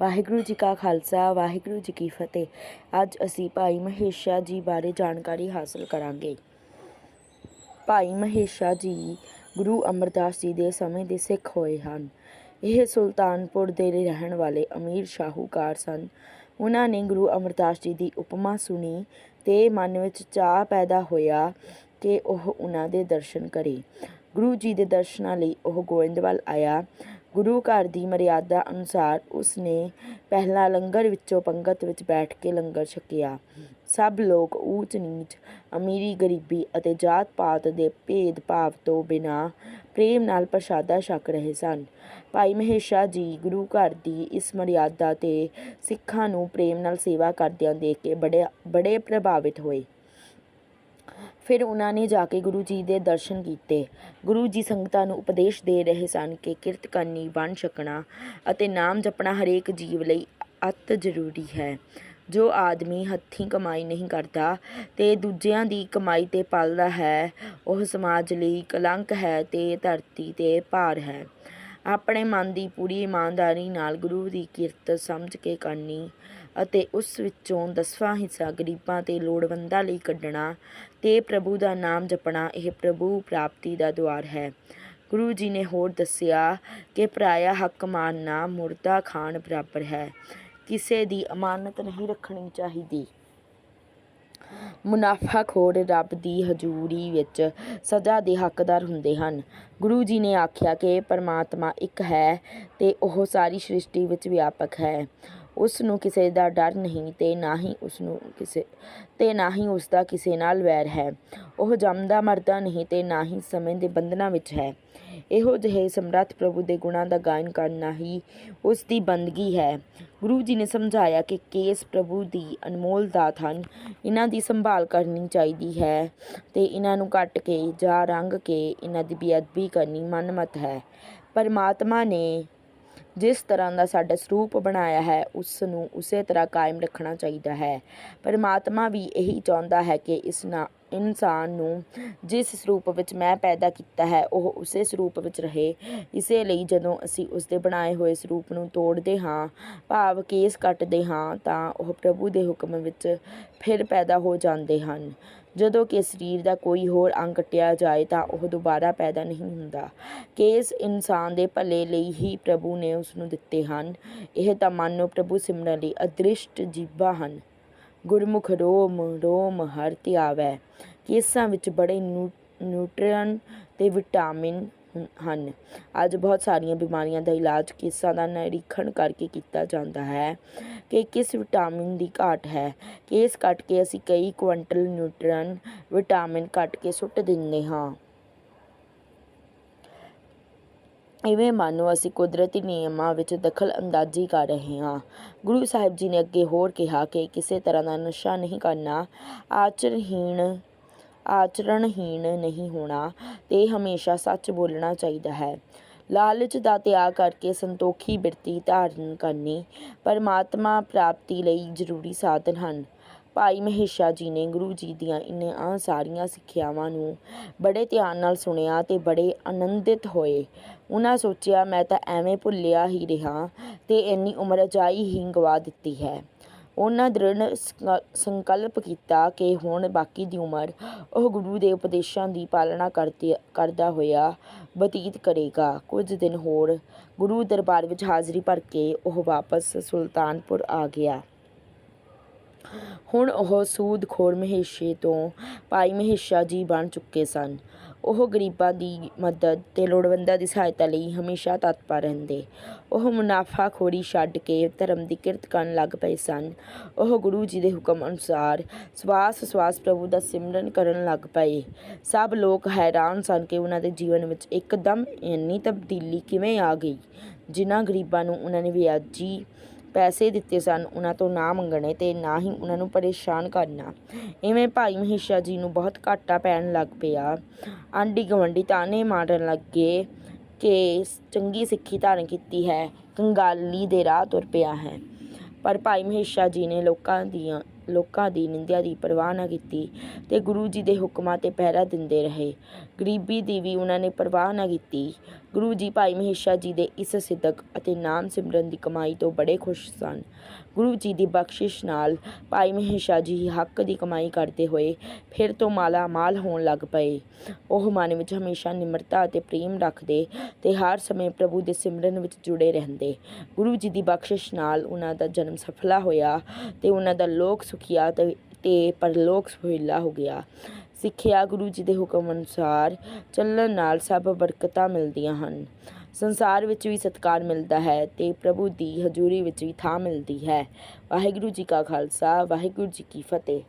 ਵਾਹਿਗੁਰੂ ਜੀ ਕਾ ਖਾਲਸਾ, ਵਾਹਿਗੁਰੂ ਜੀ ਕੀ ਫਤਿਹ। ਅੱਜ ਅਸੀਂ ਭਾਈ ਮਹੇਸ਼ਾ ਜੀ ਬਾਰੇ ਜਾਣਕਾਰੀ ਹਾਸਲ ਕਰਾਂਗੇ। ਭਾਈ ਮਹੇਸ਼ਾ ਜੀ ਗੁਰੂ ਅਮਰਦਾਸ ਜੀ ਦੇ ਸਮੇਂ ਦੇ ਸਿੱਖ ਹੋਏ ਹਨ। ਇਹ ਸੁਲਤਾਨਪੁਰ ਦੇ ਰਹਿਣ ਵਾਲੇ ਅਮੀਰ ਸ਼ਾਹੂਕਾਰ ਸਨ। ਉਹਨਾਂ ਨੇ ਗੁਰੂ ਅਮਰਦਾਸ ਜੀ ਦੀ ਉਪਮਾ ਸੁਣੀ ਤੇ ਮਨ ਵਿੱਚ ਚਾਹ ਪੈਦਾ ਹੋਇਆ ਕਿ ਉਹ ਉਹਨਾਂ ਦੇ ਦਰਸ਼ਨ ਕਰੇ। ਗੁਰੂ ਜੀ ਦੇ ਦਰਸ਼ਨਾਂ ਲਈ ਉਹ ਗੋਇੰਦਵਾਲ ਆਇਆ। ਗੁਰੂ ਘਰ ਦੀ ਮਰਿਆਦਾ ਅਨੁਸਾਰ ਉਸ ਨੇ ਪਹਿਲਾਂ ਲੰਗਰ ਵਿੱਚੋਂ ਪੰਗਤ ਵਿੱਚ ਬੈਠ ਕੇ ਲੰਗਰ ਛਕਿਆ। ਸਭ ਲੋਕ ਊਚ ਨੀਚ, ਅਮੀਰੀ ਗਰੀਬੀ ਅਤੇ ਜਾਤ ਪਾਤ ਦੇ ਭੇਦ ਭਾਵ ਤੋਂ ਬਿਨਾਂ ਪ੍ਰੇਮ ਨਾਲ ਪ੍ਰਸ਼ਾਦਾ ਛਕ ਰਹੇ ਸਨ। ਭਾਈ ਮਹੇਸ਼ਾ ਜੀ ਗੁਰੂ ਘਰ ਦੀ ਇਸ ਮਰਿਆਦਾ ਤੇ ਸਿੱਖਾਂ ਨੂੰ ਪ੍ਰੇਮ ਨਾਲ ਸੇਵਾ ਕਰਦਿਆਂ ਦੇਖ ਕੇ ਬੜੇ ਬੜੇ ਪ੍ਰਭਾਵਿਤ ਹੋਏ। ਫਿਰ ਉਹਨਾਂ ਨੇ ਜਾ ਕੇ ਗੁਰੂ ਜੀ ਦੇ ਦਰਸ਼ਨ ਕੀਤੇ। ਗੁਰੂ ਜੀ ਸੰਗਤਾਂ ਨੂੰ ਉਪਦੇਸ਼ ਦੇ ਰਹੇ ਸਨ ਕਿ ਕਿਰਤ ਕਰਨੀ ਵੰਡ ਛਕਣਾ ਅਤੇ ਨਾਮ ਜਪਣਾ ਹਰੇਕ ਜੀਵ ਲਈ ਅਤ ਜ਼ਰੂਰੀ ਹੈ। ਜੋ ਆਦਮੀ ਹੱਥੀਂ ਕਮਾਈ ਨਹੀਂ ਕਰਦਾ ਤੇ ਦੂਜਿਆਂ ਦੀ ਕਮਾਈ ਤੇ ਪਲਦਾ ਹੈ, ਉਹ ਸਮਾਜ ਲਈ ਕਲੰਕ ਹੈ ਤੇ ਧਰਤੀ ਤੇ ਭਾਰ ਹੈ। ਆਪਣੇ ਮਨ ਦੀ ਪੂਰੀ ਇਮਾਨਦਾਰੀ ਨਾਲ ਗੁਰੂ ਦੀ ਕਿਰਤ ਸਮਝ ਕੇ ਕਰਨੀ ਅਤੇ ਉਸ ਵਿੱਚੋਂ ਦਸਵਾਂ ਹਿੱਸਾ ਗਰੀਬਾਂ ਤੇ ਲੋੜਵੰਦਾਂ ਲਈ ਕੱਢਣਾ ਤੇ ਪ੍ਰਭੂ ਦਾ ਨਾਮ ਜਪਣਾ, ਇਹ ਪ੍ਰਭੂ ਪ੍ਰਾਪਤੀ ਦਾ ਦੁਆਰ ਹੈ। ਗੁਰੂ ਜੀ ਨੇ ਹੋਰ ਦੱਸਿਆ ਕਿ ਪਰਾਇਆ ਹੱਕ ਮਾਰਨਾ ਮੁਰਦਾ ਖਾਣ ਬਰਾਬਰ ਹੈ। ਕਿਸੇ ਦੀ ਅਮਾਨਤ ਨਹੀਂ ਰੱਖਣੀ ਚਾਹੀਦੀ। ਮੁਨਾਫਾਖੋਰ ਰੱਬ ਦੀ ਹਜ਼ੂਰੀ ਵਿੱਚ ਸਜ਼ਾ ਦੇ ਹੱਕਦਾਰ ਹੁੰਦੇ ਹਨ। ਗੁਰੂ ਜੀ ਨੇ ਆਖਿਆ ਕਿ ਪਰਮਾਤਮਾ ਇੱਕ ਹੈ ਤੇ ਉਹ ਸਾਰੀ ਸ੍ਰਿਸ਼ਟੀ ਵਿੱਚ ਵਿਆਪਕ ਹੈ। ਉਸ ਨੂੰ ਕਿਸੇ ਦਾ ਡਰ ਨਹੀਂ ਤੇ ਨਾ ਹੀ ਉਸ ਨੂੰ ਕਿਸੇ, ਤੇ ਨਾ ਹੀ ਉਸ ਦਾ ਕਿਸੇ ਨਾਲ ਵੈਰ ਹੈ। ਉਹ ਜੰਮਦਾ ਮਰਦਾ ਨਹੀਂ ਤੇ ਨਾ ਹੀ ਸਮੇਂ ਦੇ ਬੰਧਨਾਂ ਵਿੱਚ ਹੈ। ਇਹੋ ਜਿਹੇ ਸਮਰੱਥ ਪ੍ਰਭੂ ਦੇ ਗੁਣਾਂ ਦਾ ਗਾਇਨ ਕਰਨਾ ਹੀ ਉਸ ਦੀ ਬੰਦਗੀ ਹੈ। ਗੁਰੂ ਜੀ ਨੇ ਸਮਝਾਇਆ ਕਿ ਕੇਸ ਪ੍ਰਭੂ ਦੀ ਅਨਮੋਲ ਦਾਤ ਹਨ ਇਹਨਾਂ ਦੀ ਸੰਭਾਲ ਕਰਨੀ ਚਾਹੀਦੀ ਹੈ ਤੇ ਇਹਨਾਂ ਨੂੰ ਕੱਟ ਕੇ ਜਾਂ ਰੰਗ ਕੇ ਇਹਨਾਂ ਦੀ ਬੇਅਦਬੀ ਕਰਨੀ ਮਨਮਤ ਹੈ। ਪਰਮਾਤਮਾ ਨੇ ਜਿਸ ਤਰ੍ਹਾਂ ਦਾ ਸਾਡਾ ਸਰੂਪ ਬਣਾਇਆ ਹੈ ਉਸ ਨੂੰ ਉਸੇ ਤਰ੍ਹਾਂ ਕਾਇਮ ਰੱਖਣਾ ਚਾਹੀਦਾ ਹੈ। ਪਰਮਾਤਮਾ ਵੀ ਇਹੀ ਚਾਹੁੰਦਾ ਹੈ ਕਿ ਇਸ ਨਾ, ਇਨਸਾਨ ਨੂੰ ਜਿਸ ਸਰੂਪ ਵਿੱਚ ਮੈਂ ਪੈਦਾ ਕੀਤਾ ਹੈ, ਉਹ ਉਸੇ ਸਰੂਪ ਵਿੱਚ ਰਹੇ। ਇਸੇ ਲਈ ਜਦੋਂ ਅਸੀਂ ਉਸ ਦੇ ਬਣਾਏ ਹੋਏ ਸਰੂਪ ਨੂੰ ਤੋੜਦੇ ਹਾਂ, ਭਾਵ ਕੇਸ ਕੱਟਦੇ ਹਾਂ, ਤਾਂ ਉਹ ਪ੍ਰਭੂ ਦੇ ਹੁਕਮ ਵਿੱਚ ਫਿਰ ਪੈਦਾ ਹੋ ਜਾਂਦੇ ਹਨ। ਜਦੋਂ ਕਿ ਸਰੀਰ ਦਾ ਕੋਈ ਹੋਰ ਅੰਗ ਕੱਟਿਆ ਜਾਏ ਤਾਂ ਉਹ ਦੁਬਾਰਾ ਪੈਦਾ ਨਹੀਂ ਹੁੰਦਾ। ਕੇਸ ਇਨਸਾਨ ਦੇ ਭਲੇ ਲਈ ਹੀ ਪ੍ਰਭੂ ਨੇ ਉਸ ਨੂੰ ਦਿੱਤੇ ਹਨ। ਇਹ ਤਾਂ ਮਾਨੋ ਪ੍ਰਭੂ ਸਿਮਰਨ ਲਈ ਅਦ੍ਰਿਸ਼ਟ ਜੀਵਾਂ ਹਨ। ਗੁਰਮੁਖ ਰੋਮ ਰੋਮ ਹਰ ਧਿਆਵੈ। ਕੇਸਾਂ ਵਿੱਚ ਬੜੇ ਨਿਊ, ਨਿਊਟ੍ਰੀਅਨ ਤੇ ਵਿਟਾਮਿਨ ਹਨ। ਅੱਜ ਬਹੁਤ ਸਾਰੀਆਂ ਬਿਮਾਰੀਆਂ ਦਾ ਇਲਾਜ ਕੇਸਾਂ ਦਾ ਨਿਰੀਖਣ ਕਰਕੇ ਕੀਤਾ ਜਾਂਦਾ ਹੈ ਕਿ ਕਿਸ ਵਿਟਾਮਿਨ ਦੀ ਘਾਟ ਹੈ। ਕੇਸ ਕੱਟ ਕੇ ਅਸੀਂ ਕਈ ਕੁਇੰਟਲ ਨਿਊਟਰਨ ਵਿਟਾਮਿਨ ਕੱਟ ਕੇ ਸੁੱਟ ਦਿੰਦੇ ਹਾਂ। ਇਵੇਂ ਮਾਨੋ ਅਸੀਂ ਕੁਦਰਤੀ ਨਿਯਮਾਂ ਵਿੱਚ ਦਖਲ ਅੰਦਾਜ਼ੀ ਕਰ ਰਹੇ ਹਾਂ। ਗੁਰੂ ਸਾਹਿਬ ਜੀ ਨੇ ਅੱਗੇ ਹੋਰ ਕਿਹਾ ਕਿ ਕਿਸੇ ਤਰ੍ਹਾਂ ਦਾ ਨਸ਼ਾ ਨਹੀਂ ਕਰਨਾ, ਆਚਰਹੀਣ ਆਚਰਣਹੀਣ ਨਹੀਂ ਹੋਣਾ, ਤੇ ਹਮੇਸ਼ਾ ਸੱਚ ਬੋਲਣਾ ਚਾਹੀਦਾ ਹੈ। ਲਾਲਚ ਦਾ ਤਿਆਗ ਕਰਕੇ ਸੰਤੋਖੀ ਬਿਰਤੀ ਧਾਰਨ ਕਰਨੀ ਪਰਮਾਤਮਾ ਪ੍ਰਾਪਤੀ ਲਈ ਜ਼ਰੂਰੀ ਸਾਧਨ ਹਨ। ਭਾਈ ਮਹੇਸ਼ਾ ਜੀ ਨੇ ਗੁਰੂ ਜੀ ਦੀਆਂ ਇਨ੍ਹਾਂ ਸਾਰੀਆਂ ਸਿੱਖਿਆਵਾਂ ਨੂੰ ਬੜੇ ਧਿਆਨ ਨਾਲ ਸੁਣਿਆ ਤੇ ਬੜੇ ਆਨੰਦਿਤ ਹੋਏ। ਉਹਨਾਂ ਸੋਚਿਆ, ਮੈਂ ਤਾਂ ਐਵੇਂ ਭੁੱਲਿਆ ਹੀ ਰਿਹਾ ਤੇ ਇੰਨੀ ਉਮਰ ਅਜਾਈ ਹੀ ਗਵਾ ਦਿੱਤੀ ਹੈ। ਉਹਨਾਂ ਦ੍ਰਿੜ ਸੰਕ- ਸੰਕਲਪ ਕੀਤਾ ਕਿ ਹੁਣ ਬਾਕੀ ਦੀ ਉਮਰ ਉਹ ਗੁਰੂ ਦੇ ਉਪਦੇਸ਼ਾਂ ਦੀ ਪਾਲਣਾ ਕਰਦੇ ਕਰਦਾ ਹੋਇਆ ਬਤੀਤ ਕਰੇਗਾ। ਕੁਝ ਦਿਨ ਹੋਰ ਗੁਰੂ ਦਰਬਾਰ ਵਿੱਚ ਹਾਜ਼ਰੀ ਭਰ ਕੇ ਉਹ ਵਾਪਸ ਸੁਲਤਾਨਪੁਰ ਆ ਗਿਆ। ਹੁਣ ਉਹ ਸੂਦਖੋਰ ਮਹੇਸ਼ੇ ਤੋਂ ਭਾਈ ਮਹੇਸ਼ਾ ਜੀ ਬਣ ਚੁੱਕੇ ਸਨ। ਉਹ ਗਰੀਬਾਂ ਦੀ ਮਦਦ ਤੇ ਲੋੜਵੰਦਾਂ ਦੀ ਸਹਾਇਤਾ ਲਈ ਹਮੇਸ਼ਾ ਤਤਪਰ ਰਹਿੰਦੇ। ਉਹ ਮੁਨਾਫਾਖੋਰੀ ਛੱਡ ਕੇ ਧਰਮ ਦੀ ਕਿਰਤ ਕਰਨ ਲੱਗ ਪਏ ਸਨ। ਉਹ ਗੁਰੂ ਜੀ ਦੇ ਹੁਕਮ ਅਨੁਸਾਰ ਸਵਾਸ ਸਵਾਸ ਪ੍ਰਭੂ ਦਾ ਸਿਮਰਨ ਕਰਨ ਲੱਗ ਪਏ। ਸਭ ਲੋਕ ਹੈਰਾਨ ਸਨ ਕਿ ਉਹਨਾਂ ਦੇ ਜੀਵਨ ਵਿੱਚ ਇੱਕਦਮ ਇੰਨੀ ਤਬਦੀਲੀ ਕਿਵੇਂ ਆ ਗਈ, ਜਿਨ੍ਹਾਂ ਗਰੀਬਾਂ ਨੂੰ ਉਹਨਾਂ ਨੇ ਵਿਆਜੀ ਪੈਸੇ ਦਿੱਤੇ ਸਨ, ਉਹਨਾਂ ਤੋਂ ਨਾ ਮੰਗਣੇ ਤੇ ਨਾ ਹੀ ਉਹਨਾਂ ਨੂੰ ਪਰੇਸ਼ਾਨ ਕਰਨਾ। ਇਵੇਂ ਭਾਈ ਮਹੇਸ਼ਾ ਜੀ ਨੂੰ ਬਹੁਤ ਘਾਟਾ ਪੈਣ ਲੱਗ ਪਿਆ। ਆਂਢੀ ਗੁਆਂਢੀ ਤਾਨੇ ਮਾਰਨ ਲੱਗੇ ਕਿ ਚੰਗੀ ਸਿੱਖੀ ਧਾਰਨ ਕੀਤੀ ਹੈ, ਕੰਗਾਲੀ ਦੇ ਰਾਹ ਤੁਰ ਪਿਆ ਹੈ। ਪਰ ਭਾਈ ਮਹੇਸ਼ਾ ਜੀ ਨੇ ਲੋਕਾਂ ਦੀਆਂ ਲੋਕਾਂ ਦੀ ਨਿੰਦਿਆ ਦੀ ਪਰਵਾਹ ਨਾ ਕੀਤੀ ਤੇ ਗੁਰੂ ਜੀ ਦੇ ਹੁਕਮਾਂ ਤੇ ਪਹਿਰਾ ਦਿੰਦੇ ਰਹੇ। ਗਰੀਬੀ ਦੀ ਵੀ ਉਹਨਾਂ ਨੇ ਪਰਵਾਹ ਨਾ ਕੀਤੀ। ਗੁਰੂ ਜੀ ਭਾਈ ਮਹੇਸ਼ਾ ਜੀ ਦੇ ਇਸ ਸਿਦਕ ਅਤੇ ਨਾਮ ਸਿਮਰਨ ਦੀ ਕਮਾਈ ਤੋਂ ਬੜੇ ਖੁਸ਼ ਸਨ। ਗੁਰੂ ਜੀ ਦੀ ਬਖਸ਼ਿਸ਼ ਨਾਲ ਭਾਈ ਮਹੇਸ਼ਾ ਜੀ ਹੱਕ ਦੀ ਕਮਾਈ ਕਰਦੇ ਹੋਏ ਫਿਰ ਤੋਂ ਮਾਲਾ ਮਾਲ ਹੋਣ ਲੱਗ ਪਏ। ਉਹ ਮਨ ਵਿੱਚ ਹਮੇਸ਼ਾ ਨਿਮਰਤਾ ਅਤੇ ਪ੍ਰੇਮ ਰੱਖਦੇ ਤੇ ਹਰ ਸਮੇਂ ਪ੍ਰਭੂ ਦੇ ਸਿਮਰਨ ਵਿੱਚ ਜੁੜੇ ਰਹਿੰਦੇ। ਗੁਰੂ ਜੀ ਦੀ ਬਖਸ਼ਿਸ਼ ਨਾਲ ਉਹਨਾਂ ਦਾ ਜਨਮ ਸਫਲਾ ਹੋਇਆ ਤੇ ਉਹਨਾਂ ਦਾ ਲੋਕ ਸੁਖੀਆ ਤੇ ਤੇ ਪਰਲੋਕ ਸੁਹੇਲਾ ਹੋ ਗਿਆ। ਸਿੱਖਿਆ ਗੁਰੂ ਜੀ ਦੇ ਹੁਕਮ ਅਨੁਸਾਰ ਚੱਲਣ ਨਾਲ ਸਭ ਬਰਕਤਾਂ ਮਿਲਦੀਆਂ ਹਨ। ਸੰਸਾਰ ਵਿੱਚ ਵੀ ਸਤਿਕਾਰ ਮਿਲਦਾ ਹੈ ਤੇ ਪ੍ਰਭੂ ਦੀ ਹਜ਼ੂਰੀ ਵਿੱਚ ਵੀ ਥਾਂ ਮਿਲਦੀ ਹੈ। ਵਾਹਿਗੁਰੂ ਜੀ ਕਾ ਖਾਲਸਾ, ਵਾਹਿਗੁਰੂ ਜੀ ਕੀ ਫਤਿਹ।